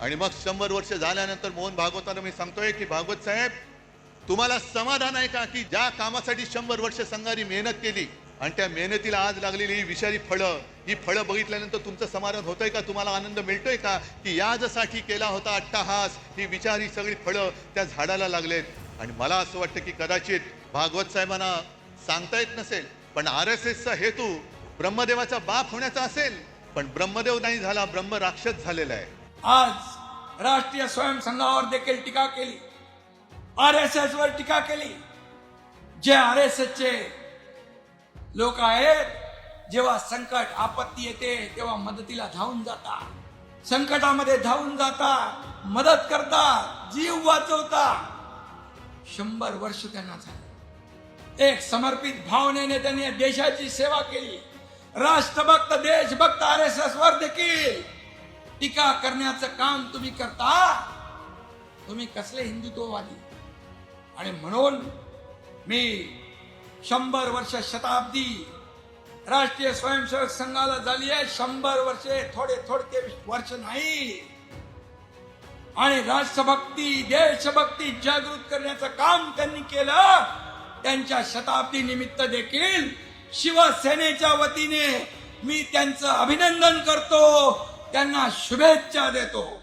आणि मग शंभर वर्ष झाल्यानंतर मोहन भागवताला मी सांगतोय की भागवत साहेब तुम्हाला समाधान आहे का की ज्या कामासाठी शंभर वर्ष संघाने मेहनत केली आणि त्या मेहनतीला आज लागलेली ही विषारी फळं ही फळं बघितल्यानंतर तुमचं समाधान होतंय का? तुम्हाला आनंद मिळतोय का की याजसाठी केला होता अट्टाहास ही विचारी सगळी फळं त्या झाडाला लागलेत? आणि मला असं वाटतं की कदाचित भागवत साहेबांना सांगता येत नसेल पण आर एस एसचा हेतू ब्रह्मदेवाचा बाप होण्याचा असेल. पण ब्रह्मदेव नाही झाला ब्रह्म राक्षस झालेला आहे. आज राष्ट्रीय स्वयंसंघावर देखील टीका केली. आर एस एस वर टीका केली. जे आर एस एस चे लोक आहेत जेव्हा संकट आपत्ती येते तेव्हा मदतीला धावून जातात. संकटामध्ये धावून जातात मदत करतात जीव वाचवतात. शंभर वर्ष त्यांना झाले. एक समर्पित भावनेने त्यांनी देशाची सेवा केली. राष्ट्रभक्त देशभक्त आर एस एस वर देखील टीका करण्याचं काम तुम्ही करता तुम्ही कसले हिंदुत्ववादी? आणि म्हणून मी शंभर वर्ष शताब्दी राष्ट्रीय स्वयंसेवक संघाला झाली आहे. शंभर वर्षे थोडे थोडके वर्ष नाही. आणि राष्ट्रभक्ती देशभक्ती जागृत करण्याचं काम त्यांनी केलं. त्यांच्या शताब्दी निमित्त देखील शिवसेनेच्या वतीने मी त्यांचं अभिनंदन करतो. त्यांना शुभेच्छा देतो.